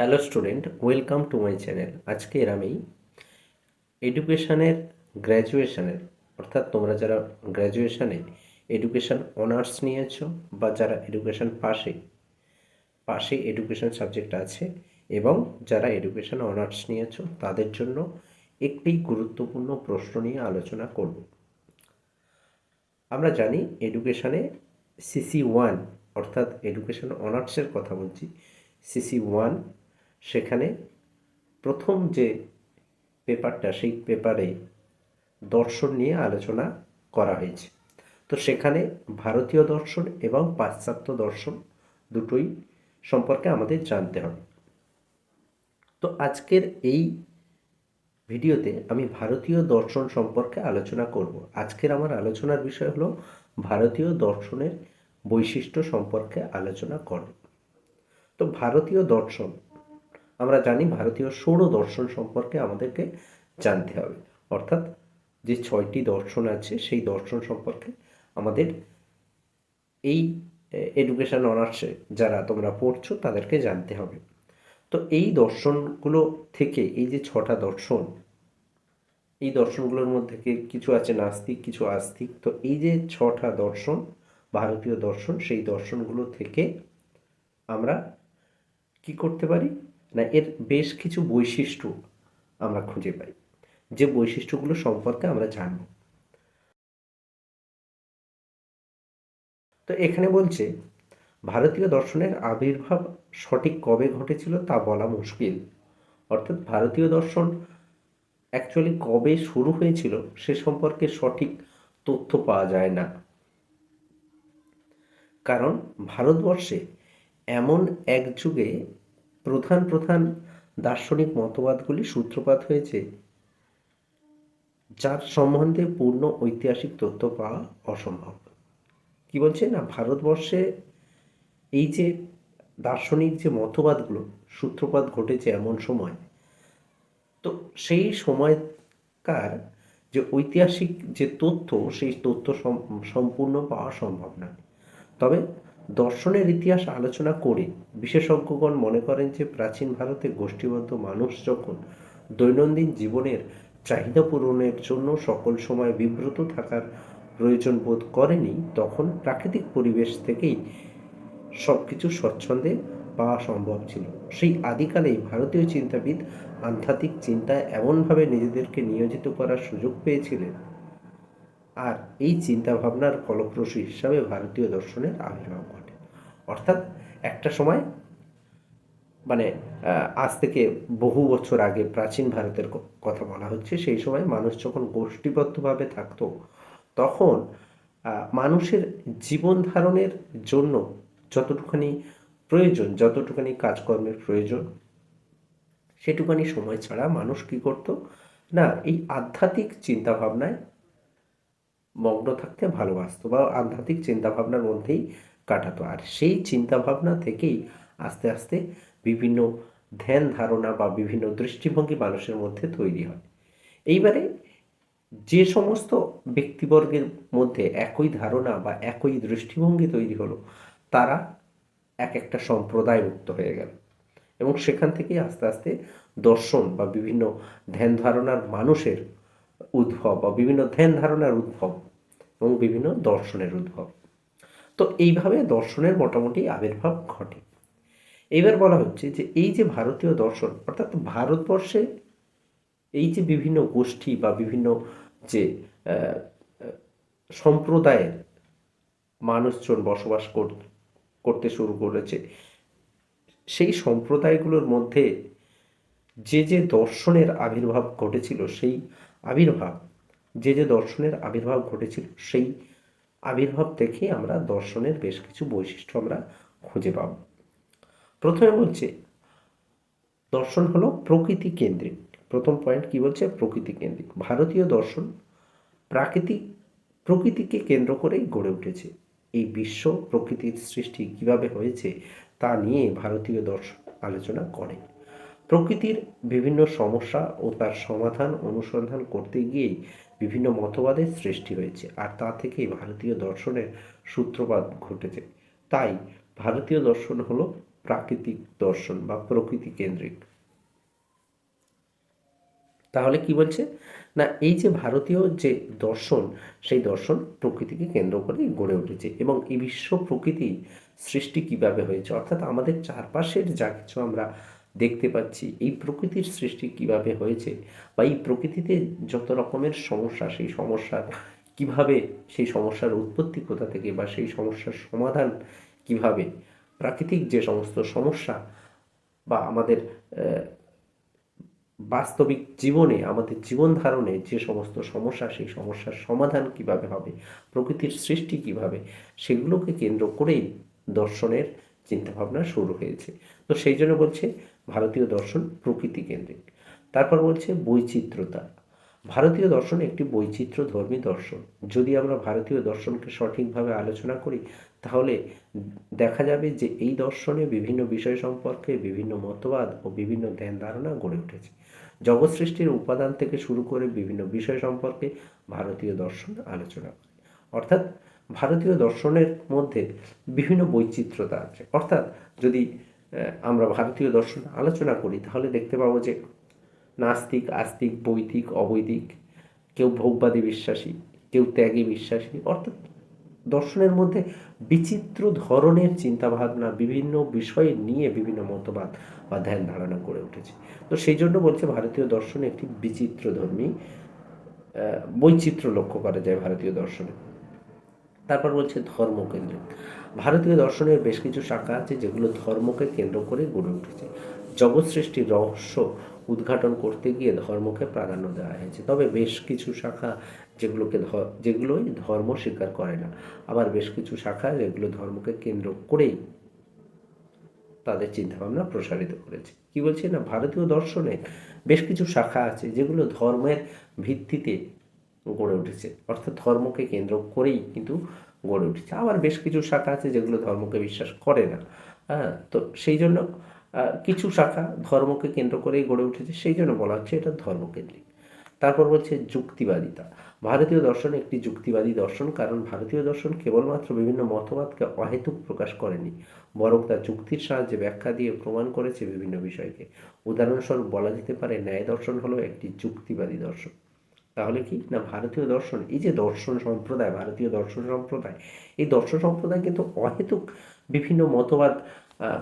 Hello student, welcome to my channel. আজকের আমি এডুকেশনের গ্র্যাজুয়েশনের, অর্থাৎ তোমরা যারা গ্র্যাজুয়েশনে এডুকেশন অনার্স নিয়েছো বা যারা এডুকেশন পাশে পাশে এডুকেশন সাবজেক্ট আছে এবং যারা এডুকেশন অনার্স নিয়েছো, তাদের জন্য একটি গুরুত্বপূর্ণ প্রশ্ন নিয়ে আলোচনা করব। আমরা জানি এডুকেশনে সিসি ওয়ান, অর্থাৎ এডুকেশন অনার্সের কথা বলছি, সিসি ওয়ান সেখানে প্রথম যে পেপারটা, সেই পেপারে দর্শন নিয়ে আলোচনা করা হয়েছে। তো সেখানে ভারতীয় দর্শন এবং পাশ্চাত্য দর্শন দুটোই সম্পর্কে আমাদের জানতে হবে। তো আজকের এই ভিডিওতে আমি ভারতীয় দর্শন সম্পর্কে আলোচনা করব। আজকের আমার আলোচনার বিষয় হলো ভারতীয় দর্শনের বৈশিষ্ট্য সম্পর্কে আলোচনা করব তো ভারতীয় দর্শন আমরা জানি ভারতীয় সৌর দর্শন সম্পর্কে আমাদেরকে জানতে হবে। অর্থাৎ যে ছয়টি দর্শন আছে, সেই দর্শন সম্পর্কে আমাদের এই এডুকেশন অনার্সে যারা তোমরা পড়ছো, তাদেরকে জানতে হবে। তো এই দর্শনগুলো থেকে, এই যে ছটা দর্শন, এই দর্শনগুলোর মধ্যে কিছু আছে নাস্তিক, কিছু আস্তিক? তো এই যে ছটা দর্শন, ভারতীয় দর্শন, সেই দর্শনগুলো থেকে আমরা কি করতে পারি? না, এর বেশ কিছু বৈশিষ্ট্য আমরা খুঁজে পাই। যে বৈশিষ্ট্যগুলো সম্পর্কে আমরা জানব। তো এখানে বলছে, ভারতীয় দর্শনের আবির্ভাব সঠিক কবে ঘটেছিল তা বলা মুশকিল। অর্থাৎ ভারতীয় দর্শন অ্যাকচুয়ালি কবে শুরু হয়েছিল সে সম্পর্কে সঠিক তথ্য পাওয়া যায় না। কারণ ভারতবর্ষে এমন এক যুগে প্রধান প্রধান দার্শনিক মতবাদগুলি সূত্রপাত হয়েছে, যার সম্বন্ধে পূর্ণ ঐতিহাসিক তথ্য পাওয়া অসম্ভব। কি বলছে না, ভারতবর্ষে এই যে দার্শনিক যে মতবাদগুলো, সূত্রপাত ঘটেছে এমন সময়, তো সেই সময়কার যে ঐতিহাসিক যে তথ্য, সেই তথ্য সম- সম্পূর্ণ পাওয়া সম্ভব নয় তবে দর্শনের ইতিহাস আলোচনা করে বিশেষজ্ঞগণ মনে করেন যে প্রাচীন ভারতে গোষ্ঠীবদ্ধ মানুষ যখন দৈনন্দিন জীবনের চাহিদা পূরণের জন্য সকল সময় বিব্রত থাকার প্রয়োজন বোধ করেনি, তখন প্রাকৃতিক পরিবেশ থেকেই সব কিছু স্বচ্ছন্দে পাওয়া সম্ভব ছিল। সেই আদিকালেই ভারতীয় চিন্তাবিদ আধ্যাত্মিক চিন্তায় এমনভাবে নিজেদেরকে নিয়োজিত করার সুযোগ পেয়েছিলেন। আর এই চিন্তাভাবনার ফলপ্রসূ হিসাবে ভারতীয় দর্শনের আবির্ভাব ঘটে। অর্থাৎ একটা সময় মানে আজ থেকে বহু বছর আগে প্রাচীন ভারতের কথা বলা হচ্ছে, সেই সময় মানুষ যখন গোষ্ঠীবদ্ধভাবে থাকতো, তখন মানুষের জীবন ধারণের জন্য যতটুখানি প্রয়োজন, যতটুখানি কাজকর্মের প্রয়োজন, সেটুখানি সময় ছাড়া মানুষ কি করতো? না, এই আধ্যাত্মিক চিন্তাভাবনায় মগ্ন থাকতে ভালোবাসতো বা আধ্যাত্মিক চিন্তাভাবনার মধ্যেই কাটাতো। আর সেই চিন্তাভাবনা থেকেই আস্তে আস্তে বিভিন্ন ধ্যান ধারণা বা বিভিন্ন দৃষ্টিভঙ্গি মানুষের মধ্যে তৈরি হয়। এইবারে যে সমস্ত ব্যক্তিবর্গের মধ্যে একই ধারণা বা একই দৃষ্টিভঙ্গি তৈরি হলো, তারা এক একটা সম্প্রদায় মুক্ত হয়ে গেল। এবং সেখান থেকেই আস্তে আস্তে দর্শন বা বিভিন্ন ধ্যান ধারণার মানুষের উদ্ভব বা বিভিন্ন ধ্যান ধারণার উদ্ভব এবং বিভিন্ন দর্শনের উদ্ভব। তো এইভাবে দর্শনের মোটামুটি আবির্ভাব ঘটে। এইবার বলা হচ্ছে যে, এই যে ভারতীয় দর্শন, অর্থাৎ ভারতবর্ষে এই যে বিভিন্ন গোষ্ঠী বা বিভিন্ন যে সম্প্রদায়ের মানুষজন বসবাস কর- করতে শুরু করেছে, সেই সম্প্রদায়গুলোর মধ্যে যে যে দর্শনের আবির্ভাব ঘটেছিল, সেই আবির্ভাব যে যে দর্শনের আবির্ভাব ঘটেছিল, সেই আবির্ভাব থেকে আমরা দর্শনের বেশ কিছু বৈশিষ্ট্য আমরা খুঁজে পাব। প্রথমে বলছে, দর্শন হলো প্রকৃতি কেন্দ্রিক। প্রথম পয়েন্ট কি বলছে? প্রকৃতি কেন্দ্রিক। ভারতীয় দর্শন প্রাকৃতিক প্রকৃতিকে কেন্দ্র করেই গড়ে উঠেছে। এই বিশ্ব প্রকৃতির সৃষ্টি কীভাবে হয়েছে তা নিয়ে ভারতীয় দর্শন আলোচনা করে। প্রকৃতির বিভিন্ন সমস্যা ও তার সমাধান, অনুসন্ধান করতে গিয়েই বিভিন্ন মতবাদের সৃষ্টি হয়েছে আর তা থেকেই ভারতীয় দর্শনের সূত্রপাত ঘটেছে। তাই ভারতীয় দর্শন হলো প্রাকৃতিক দর্শন বা প্রকৃতি কেন্দ্রিক। তাহলে কি বলছে? না, এই যে ভারতীয় যে দর্শন, সেই দর্শন প্রকৃতিকে কেন্দ্র করে গড়ে উঠেছে এবং এই বিশ্ব প্রকৃতি সৃষ্টি কীভাবে হয়েছে? অর্থাৎ আমাদের চারপাশের যা কিছু আমরা দেখতে পাচ্ছি এই প্রকৃতির সৃষ্টি কীভাবে হয়েছে বা এই প্রকৃতিতে যত রকমের সমস্যা, সেই সমস্যার কীভাবে, সেই সমস্যার উৎপত্তি কোথা থেকে বা সেই সমস্যার সমাধান কীভাবে, প্রাকৃতিক যে সমস্ত সমস্যা বা আমাদের বাস্তবিক জীবনে, আমাদের জীবন ধারণে যে সমস্ত সমস্যা, সেই সমস্যার সমাধান কীভাবে হবে, প্রকৃতির সৃষ্টি কীভাবে, সেগুলোকে কেন্দ্র করেই দর্শনের চিন্তাভাবনা শুরু হয়েছে। তো সেই জন্য বলছে ভারতীয় দর্শন প্রকৃতি কেন্দ্রিক। তারপর বলছে বৈচিত্র্যতা ভারতীয় দর্শন একটি বৈচিত্র্য ধর্মী দর্শন। যদি আমরা ভারতীয় দর্শনকে সঠিকভাবে আলোচনা করি, তাহলে দেখা যাবে যে এই দর্শনে বিভিন্ন বিষয় সম্পর্কে বিভিন্ন মতবাদ ও বিভিন্ন ধ্যান ধারণা গড়ে উঠেছে। জগৎ সৃষ্টির উপাদান থেকে শুরু করে বিভিন্ন বিষয় সম্পর্কে ভারতীয় দর্শন আলোচনা করে। অর্থাৎ ভারতীয় দর্শনের মধ্যে বিভিন্ন বৈচিত্র্যতা আছে। অর্থাৎ যদি আমরা ভারতীয় দর্শন আলোচনা করি, তাহলে দেখতে পাবো যে নাস্তিক, আস্তিক, বৈদিক, অবৈদিক, কেউ ভোগবাদী বিশ্বাসী, কেউ ত্যাগী বিশ্বাসী, অর্থাৎ দর্শনের মধ্যে বিচিত্র ধরনের চিন্তাভাবনা, বিভিন্ন বিষয় নিয়ে বিভিন্ন মতবাদ বা ধ্যান ধারণা করে উঠেছে। তো সেই জন্য বলছে ভারতীয় দর্শন একটি বিচিত্র ধর্মী বৈচিত্র্য লক্ষ্য করা যায় ভারতীয় দর্শনে। তারপর বলছে ধর্মকেন্দ্রিক। ভারতীয় দর্শনের বেশ কিছু শাখা আছে যেগুলো ধর্মকে কেন্দ্র করে গড়ে উঠেছে। জগৎ সৃষ্টির রহস্য উদ্ঘাটন করতে গিয়ে ধর্মকে প্রাধান্য দেওয়া হয়েছে। তবে বেশ কিছু শাখা যেগুলোকে যেগুলোই ধর্ম স্বীকার করে না, আবার বেশ কিছু শাখা যেগুলো ধর্মকে কেন্দ্র করেই তাদের চিন্তাভাবনা প্রসারিত করেছে। কি বলছে না? ভারতীয় দর্শনে বেশ কিছু শাখা আছে যেগুলো ধর্মের ভিত্তিতে গড়ে উঠেছে। অর্থাৎ ধর্মকে কেন্দ্র করেই কিন্তু গড়ে উঠেছে। আবার বেশ কিছু শাখা আছে যেগুলো ধর্মকে বিশ্বাস করে না। হ্যাঁ তো সেই জন্য কিছু শাখা ধর্মকে কেন্দ্র করেই গড়ে উঠেছে, সেই জন্য বলা হচ্ছে এটা ধর্মকেন্দ্রিক। তারপর বলছে যুক্তিবাদিতা। ভারতীয় দর্শন একটি যুক্তিবাদী দর্শন, কারণ ভারতীয় দর্শন কেবলমাত্র বিভিন্ন মতবাদকে অহেতুক প্রকাশ করেনি, বরং তা যুক্তির সাহায্যে ব্যাখ্যা দিয়ে প্রমাণ করেছে বিভিন্ন বিষয়কে। উদাহরণস্বরূপ বলা যেতে পারে, ন্যায় দর্শন হলো একটি যুক্তিবাদী দর্শন। তাহলে কি? না, ভারতীয় দর্শন, এই যে দর্শন সম্প্রদায়, ভারতীয় দর্শন সম্প্রদায়, এই দর্শন সম্প্রদায় কিন্তু অহেতুক বিভিন্ন মতবাদ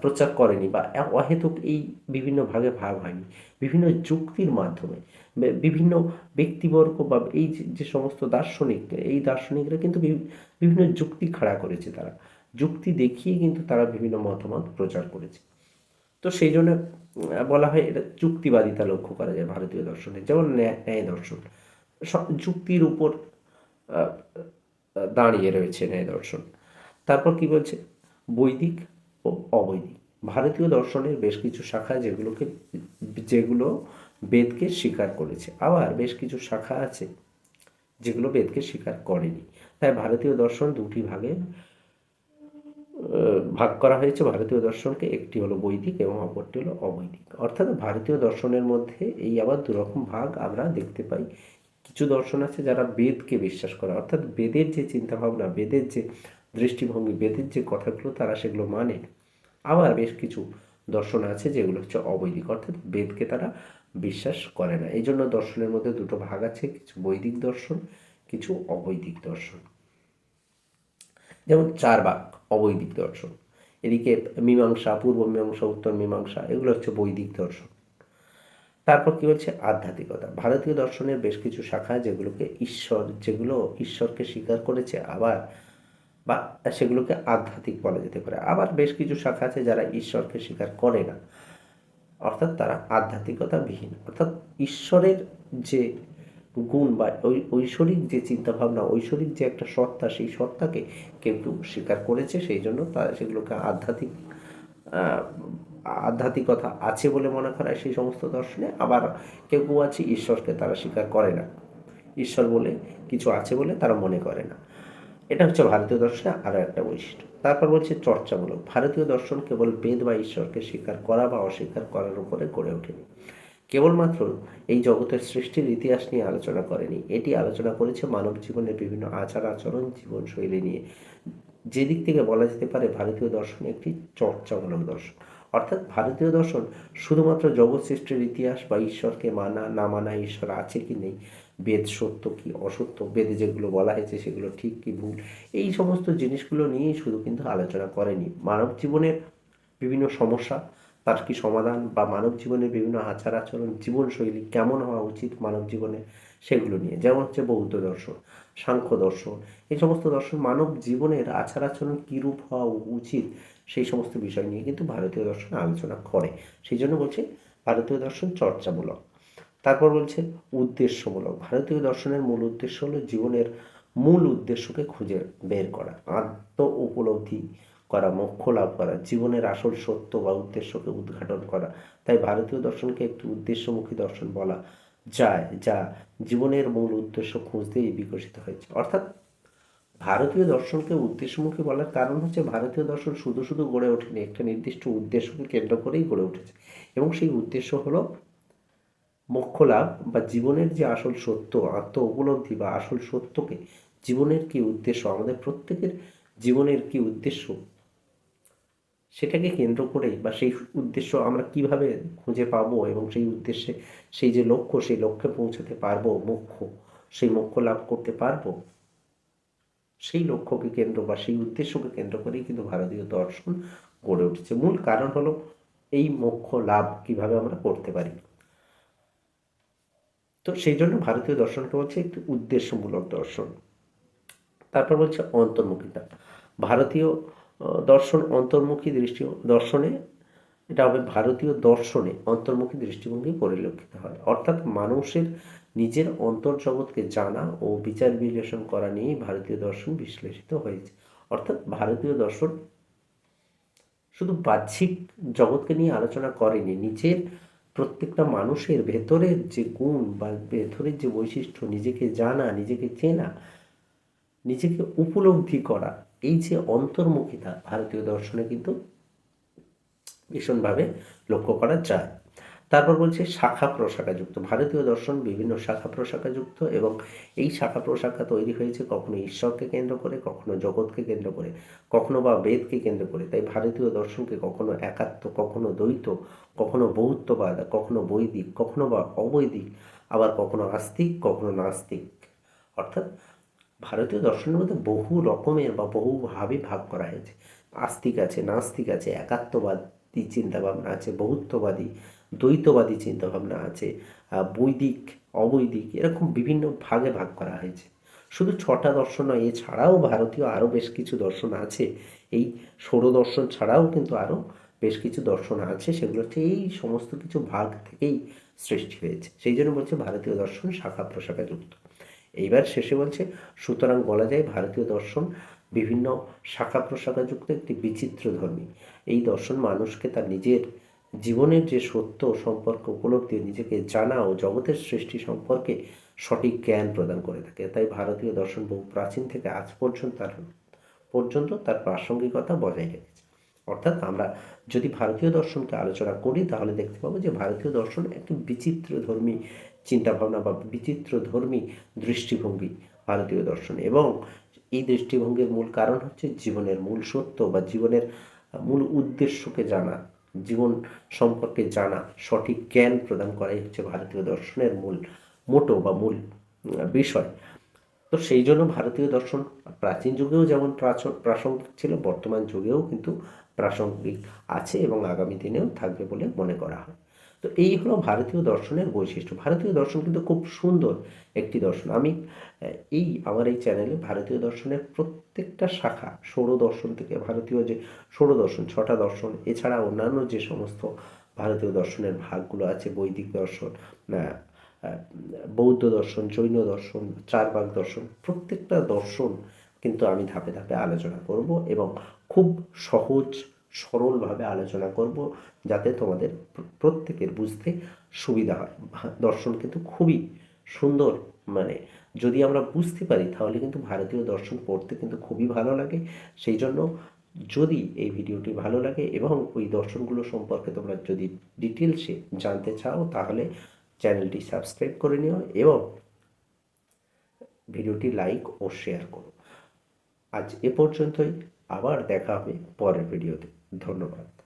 প্রচার করেনি বা অহেতুক এই বিভিন্ন ভাগে ভাগ হয়নি। বিভিন্ন যুক্তির মাধ্যমে বিভিন্ন ব্যক্তিবর্গ বা এই যে- সমস্ত দার্শনিক, এই দার্শনিকরা কিন্তু বিভি- বিভিন্ন যুক্তি খাড়া করেছে তারা। যুক্তি দেখিয়ে কিন্তু তারা বিভিন্ন মতামত প্রচার করেছে। তো সেই জন্য বলা হয় এটা যুক্তিবাদিতা লক্ষ্য করা যায় ভারতীয় দর্শনে। যেমন ন্যায় দর্শন। যুক্তির উপর দাঁড়িয়ে রয়েছে ন্যায় দর্শন। তারপর কি বলছে? বৈদিক ও অবৈদিক। ভারতীয় দর্শনের বেশ কিছু শাখা যেগুলোকে, যেগুলো বেদকে স্বীকার করেছে। আবার বেশ কিছু শাখা আছে যেগুলো বেদকে স্বীকার করেনি। তাই ভারতীয় দর্শন দুটি ভাগে ভাগ করা হয়েছে। ভারতীয় দর্শনকে একটি হলো বৈদিক এবং অপরটি হলো অবৈদিক। অর্থাৎ ভারতীয় দর্শনের মধ্যে এই আবার দুরকম ভাগ আমরা দেখতে পাই কিছু দর্শন আছে যারা বেদকে বিশ্বাস করে। অর্থাৎ বেদের যে চিন্তাভাবনা, বেদের যে দৃষ্টিভঙ্গি, বেদের যে কথাগুলো তারা সেগুলো মানে। আবার বেশ কিছু দর্শন আছে যেগুলো হচ্ছে অবৈদিক। অর্থাৎ বেদকে তারা বিশ্বাস করে না। এই জন্য দর্শনের মধ্যে দুটো ভাগ আছে, কিছু বৈদিক দর্শন, কিছু অবৈদিক দর্শন। যেমন চার বাক অবৈদিক দর্শন। এদিকে মীমাংসা, পূর্ব মীমাংসা, উত্তর মীমাংসা, এগুলো হচ্ছে বৈদিক দর্শন। তারপর কি হচ্ছে আধ্যাত্মিকতা। ভারতীয় দর্শনের বেশ কিছু শাখা যেগুলোকে ঈশ্বর, যেগুলো ঈশ্বরকে স্বীকার করেছে আবার, বা সেগুলোকে আধ্যাত্মিক বলা যেতে পারে। আবার বেশ কিছু শাখা আছে যারা ঈশ্বরকে স্বীকার করে না। অর্থাৎ তারা আধ্যাত্মিকতা বিহীন অর্থাৎ ঈশ্বরের যে গুণ বা ওই ঐশ্বরিক যে চিন্তাভাবনা, ঐশ্বরিক যে একটা সত্তা, সেই সত্তাকে কেউ কেউ স্বীকার করেছে, সেই জন্য তারা সেগুলোকে আধ্যাত্মিক আধ্যাত্মিকতা আছে বলে মনে করা সেই সমস্ত দর্শনে আবার কেউ কেউ আছে ঈশ্বরকে তারা স্বীকার করে না। ঈশ্বর বলে কিছু আছে বলে তারা মনে করে না। এটা হচ্ছে ভারতীয় দর্শনে আরও একটা বৈশিষ্ট্য। তারপর বলছে চর্চামূলক। ভারতীয় দর্শন কেবল বেদ বা ঈশ্বরকে স্বীকার করা বা অস্বীকার করার উপরে গড়ে ওঠেনি। কেবলমাত্র এই জগতের সৃষ্টির ইতিহাস নিয়ে আলোচনা করেনি। এটি আলোচনা করেছে মানব জীবনের বিভিন্ন আচার আচরণ জীবনশৈলী নিয়ে। যে দিক থেকে বলা যেতে পারে ভারতীয় দর্শন একটি চর্চামূলক দর্শন। অর্থাৎ ভারতীয় দর্শন শুধুমাত্র জগৎ সৃষ্টির ইতিহাস বা ঈশ্বরকে মানা, না মানা, ঈশ্বর আছে কি নেই, বেদ সত্য কি অসত্য, বেদে যেগুলো বলা হয়েছে সেগুলো ঠিক কি ভুল, এই সমস্ত জিনিসগুলো নিয়েই শুধু কিন্তু আলোচনা করেনি। মানব জীবনের বিভিন্ন সমস্যা তার কি সমাধান বা মানব জীবনের বিভিন্ন আচার আচরণ জীবনশৈলী কেমন হওয়া উচিত মানব জীবনে, সেগুলো নিয়ে? যেমন হচ্ছে বৌদ্ধ দর্শন, সাংখ্য দর্শন, এই সমস্ত দর্শন মানব জীবনের আচার আচরণ কীরূপ হওয়া উচিত, সেই সমস্ত বিষয় নিয়ে কিন্তু ভারতীয় দর্শন আলোচনা করে। সেই জন্য বলছে ভারতীয় দর্শন চর্চামূলক। তারপর বলছে উদ্দেশ্যমূলক। ভারতীয় দর্শনের মূল উদ্দেশ্য হলো জীবনের মূল উদ্দেশ্যকে খুঁজে বের করা আত্ম উপলব্ধি করা মোক্ষ লাভ করা, জীবনের আসল সত্য বা উদ্দেশ্যকে উদ্ঘাটন করা। তাই ভারতীয় দর্শনকে একটি উদ্দেশ্যমুখী দর্শন বলা যায়, যা জীবনের মূল উদ্দেশ্য খুঁজতেই বিকশিত হয়েছে। অর্থাৎ ভারতীয় দর্শনকে উদ্দেশ্যমুখী বলার কারণ হচ্ছে ভারতীয় দর্শন শুধু শুধু গড়ে ওঠেনি, একটা নির্দিষ্ট উদ্দেশ্যকে কেন্দ্র করেই গড়ে উঠেছে। এবং সেই উদ্দেশ্য হলো মোক্ষ লাভ বা জীবনের যে আসল সত্য আত্ম উপলব্ধি বা আসল সত্যকে জীবনের কি উদ্দেশ্য, আমাদের প্রত্যেকের জীবনের কি উদ্দেশ্য সেটাকে কেন্দ্র করেই বা সেই উদ্দেশ্য আমরা কীভাবে খুঁজে পাবো এবং সেই উদ্দেশ্যে সেই যে লক্ষ্য, সেই লক্ষ্যে পৌঁছাতে পারব, মোক্ষ, সেই মোক্ষ লাভ করতে পারব, সেই লক্ষ্যকে কেন্দ্র বা সেই উদ্দেশ্যকে কেন্দ্র করেই কিন্তু ভারতীয় দর্শন গড়ে উঠেছে। মূল কারণ হলো এই মোক্ষ লাভ কীভাবে আমরা করতে পারি। তো সেই জন্য ভারতীয় দর্শনকে বলছে একটি উদ্দেশ্যমূলক দর্শন। তারপর বলছে অন্তর্মুখিতা। ভারতীয় দর্শন অন্তর্মুখী দৃষ্টি, দর্শনে, এটা হবে ভারতীয় দর্শনে অন্তর্মুখী দৃষ্টিভঙ্গি পরিলক্ষিত হয়। অর্থাৎ মানুষের নিজের অন্তর্জগৎকে জানা ও বিচার বিশ্লেষণ করা নিয়েই ভারতীয় দর্শন বিশ্লেষিত হয়েছে। অর্থাৎ ভারতীয় দর্শন শুধু বাহ্যিক জগৎকে নিয়ে আলোচনা করেনি, নিজের প্রত্যেকটা মানুষের ভেতরের যে গুণ বা ভেতরের যে বৈশিষ্ট্য, নিজেকে জানা, নিজেকে চেনা, নিজেকে উপলব্ধি করা এই যে অন্তর্মুখিতা ভারতীয় দর্শনে কিন্তু ভীষণভাবে লক্ষ্য করা যায়। তারপর বলছে শাখা প্রশাখাযুক্ত। ভারতীয় দর্শন বিভিন্ন শাখা প্রশাখাযুক্ত এবং এই শাখা প্রশাখা তৈরি হয়েছে কখনো ঈশ্বরকে কেন্দ্র করে, কখনো জগৎকে কেন্দ্র করে, কখনো বা বেদকে কেন্দ্র করে। তাই ভারতীয় দর্শনকে কখনো একাত্ম, কখনো দ্বৈত, কখনো বৌদ্ধবাদ, কখনো বৈদিক, কখনো বা অবৈদিক, আবার কখনো আস্তিক, কখনো নাস্তিক। অর্থাৎ ভারতীয় দর্শনের মধ্যে বহু রকমের বা বহুভাবে ভাগ করা হয়েছে। আস্তিক আছে, নাস্তিক আছে, একাত্মবাদী চিন্তাভাবনা আছে বহুত্ববাদী দ্বৈতবাদী চিন্তাভাবনা আছে বৈদিক, অবৈদিক এরকম বিভিন্ন ভাগে ভাগ করা হয়েছে। শুধু ছটা দর্শন নয়, এছাড়াও ভারতীয় আরও বেশ কিছু দর্শন আছে। এই সৌর দর্শন ছাড়াও কিন্তু আরও বেশ কিছু দর্শন আছে, সেগুলো হচ্ছে এই সমস্ত কিছু ভাগ থেকেই সৃষ্টি হয়েছে। সেই জন্য বলছে ভারতীয় দর্শন শাখা প্রশাখা যুক্ত। এইবার শেষে বলছে, সুতরাং বলা যায় ভারতীয় দর্শন বিভিন্ন শাখা প্রশাখাযুক্ত একটি বিচিত্র ধর্মী এই দর্শন মানুষকে তার নিজের জীবনের যে সত্য সম্পর্ক উপলব্ধি নিজেকে জানা ও জগতের সৃষ্টি সম্পর্কে সঠিক জ্ঞান প্রদান করে থাকে। তাই ভারতীয় দর্শন বহু প্রাচীন থেকে আজ পর্যন্ত তার পর্যন্ত তার প্রাসঙ্গিকতা বজায় রেখেছে। অর্থাৎ আমরা যদি ভারতীয় দর্শনকে আলোচনা করি, তাহলে দেখতে পাবো যে ভারতীয় দর্শন একটি বিচিত্র ধর্মী চিন্তাভাবনা বা বিচিত্র ধর্মী দৃষ্টিভঙ্গি ভারতীয় দর্শন। এবং এই দৃষ্টিভঙ্গির মূল কারণ হচ্ছে জীবনের মূল সত্য বা জীবনের মূল উদ্দেশ্যকে জানা, জীবন সম্পর্কে জানা, সঠিক জ্ঞান প্রদান করাই হচ্ছে ভারতীয় দর্শনের মূল মোটো বা মূল বিষয়। তো সেই জন্য ভারতীয় দর্শন প্রাচীন যুগেও যেমন প্রাসঙ্গিক ছিল, বর্তমান যুগেও কিন্তু প্রাসঙ্গিক আছে এবং আগামী দিনেও থাকবে বলে মনে করা হয়। তো এই হলো ভারতীয় দর্শনের বৈশিষ্ট্য। ভারতীয় দর্শন কিন্তু খুব সুন্দর একটি দর্শন। আমি এই আমার এই চ্যানেলে ভারতীয় দর্শনের প্রত্যেকটা শাখা, সৌর দর্শন থেকে ভারতীয় যে সৌর দর্শন, ছটা দর্শন, এছাড়া অন্যান্য যে সমস্ত ভারতীয় দর্শনের ভাগগুলো আছে, বৈদিক দর্শন বৌদ্ধ দর্শন, জৈন দর্শন, চারবাগ দর্শন, প্রত্যেকটা দর্শন কিন্তু আমি ধাপে ধাপে আলোচনা করব এবং খুব সহজ সরলভাবে আলোচনা করব যাতে তোমাদের প্রত্যেকের বুঝতে সুবিধা হয়। দর্শন কিন্তু খুবই সুন্দর। মানে যদি আমরা বুঝতে পারি, তাহলে কিন্তু ভারতীয় দর্শন পড়তে কিন্তু খুবই ভালো লাগে। সেই জন্য যদি এই ভিডিওটি ভালো লাগে এবং ওই দর্শনগুলো সম্পর্কে তোমরা যদি ডিটেলসে জানতে চাও, তাহলে চ্যানেলটি সাবস্ক্রাইব করে নিও এবং ভিডিওটি লাইক ও শেয়ার করো। আজ এ পর্যন্তই। আবার দেখা হবে পরের ভিডিওতে। ধন্যবাদ।